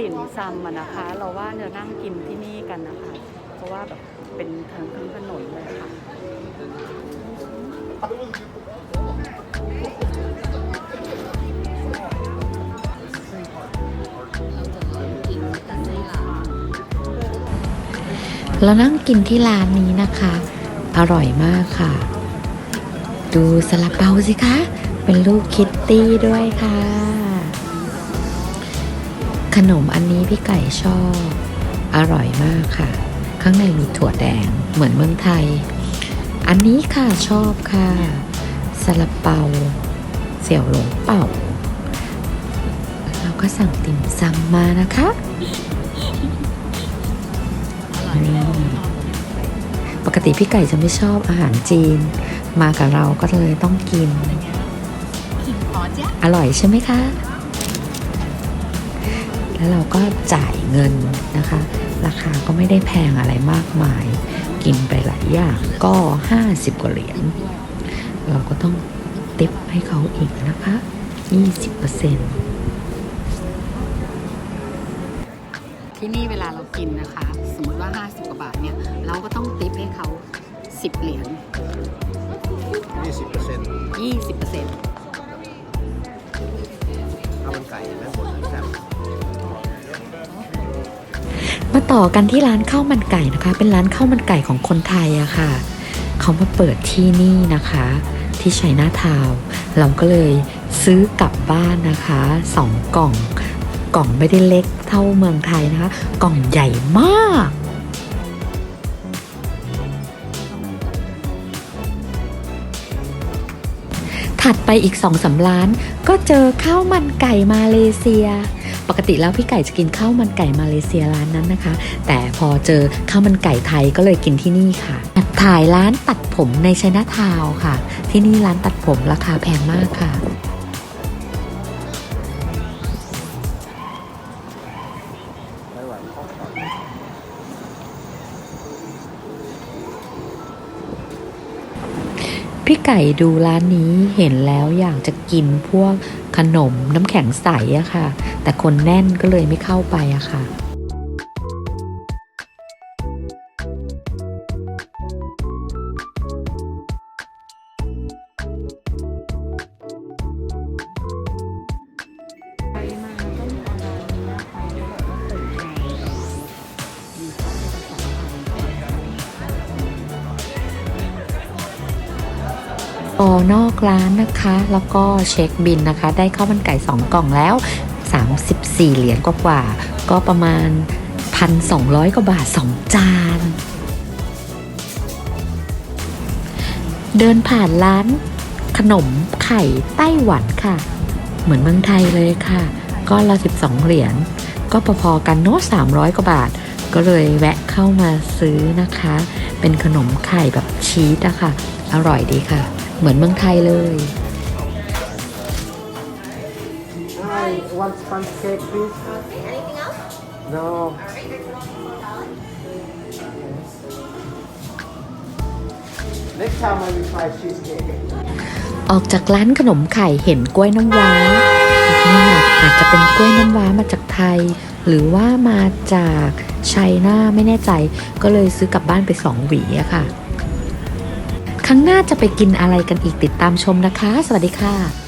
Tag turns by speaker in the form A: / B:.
A: ติ่มซำอะนะคะ เราว่าจะนั่งกินที่นี่กันนะคะ เพราะว่าแบบเป็นทั้งทั้งถนนเลยค่ะ
B: เรานั่งกินที่ร้านนี้นะคะ อร่อยมากค่ะ ดูสลับเปาสิคะ เป็นลูกคิตตี้ด้วยค่ะ ขนมอันนี้พี่ไก่ชอบ อร่อยมากค่ะ ข้างในมีถั่วแดงเหมือนเมืองไทย อันนี้ค่ะชอบค่ะสลับเปา เสี่ยวหลงเป่า เราก็สั่งติ่มซำมานะคะปกติพี่ไก่จะไม่ชอบอาหารจีน มากับเราก็เลยต้องกิน อร่อยใช่ไหมคะ แล้วเราก็จ่ายเงินนะคะ ราคาก็ไม่ได้แพงอะไรมากมาย กินไปหลายอย่างก็ 50 กว่าเหรียญ เราก็ต้องติปให้เขาอีกนะคะ 20%
A: ที่นี่เวลาเรากินนะคะ สมมติว่า 50 กว่าบาทเนี่ย เราก็ต้องติปให้เขา 10 เหรียญ
C: 20%
A: 20%
C: ข้าวมันไก่แม่บนแมา
B: ต่อกันที่ร้านข้าวมันไก่นะคะ เป็นร้านข้าวมันไก่ของคนไทยอะค่ะ เขามาเปิดที่นี่นะคะ ที่ชัยนาทาวเราก็เลยซื้อกลับบ้านนะคะสองกล่อง กล่องไม่ได้เล็กเท่าเมืองไทยนะคะ กล่องใหญ่มากถัดไปอีกสองสาร้านก็เจอข้าวมันไก่มาเลเซีย ปกติแล้วพี่ไก่จะกินข้าวมันไก่มาเลเซียร้านนั้นนะคะ แต่พอเจอข้าวมันไก่ไทยก็เลยกินที่นี่ค่ะถ่ายร้านตัดผมในชัยนาทาวค่ะ ที่นี่ร้านตัดผมราคาแพงมากค่ะ พี่ไก่ดูร้านนี้เห็นแล้วอยากจะกินพวกขนมน้ำแข็งใสอะค่ะ แต่คนแน่นก็เลยไม่เข้าไปอะค่ะ ออนอกร้านนะคะ แล้วก็เช็คบินนะคะ ได้ข้าวมันไก่ 2 กล่องแล้ว 34 เหรียญกว่าๆก็ประมาณ 1,200 กว่าบาท 2 จาน เดินผ่านร้านขนมไข่ไต้หวันค่ะ เหมือนเมืองไทยเลยค่ะก้อนละ 12 เหรียญก็พอๆกันเนาะ300 กว่าบาท ก็เลยแวะเข้ามาซื้อนะคะ เป็นขนมไข่แบบชีสอะค่ะ อร่อยดีค่ะ เหมือนเมืองไทยเลย
C: Hi one sponge cake please
D: Anything else?
C: no next time I will try cheesecake
B: ออกจากร้านขนมไข่เห็นกล้วยน้ำว้านี่นะอาจจะเป็นกล้วยน้ำว้ามาจากไทย หรือว่ามาจากไชน่าไม่แน่ใจ ก็เลยซื้อกลับบ้านไปสองหวีอะค่ะ ครั้งหน้าจะไปกินอะไรกันอีกติดตามชมนะคะ สวัสดีค่ะ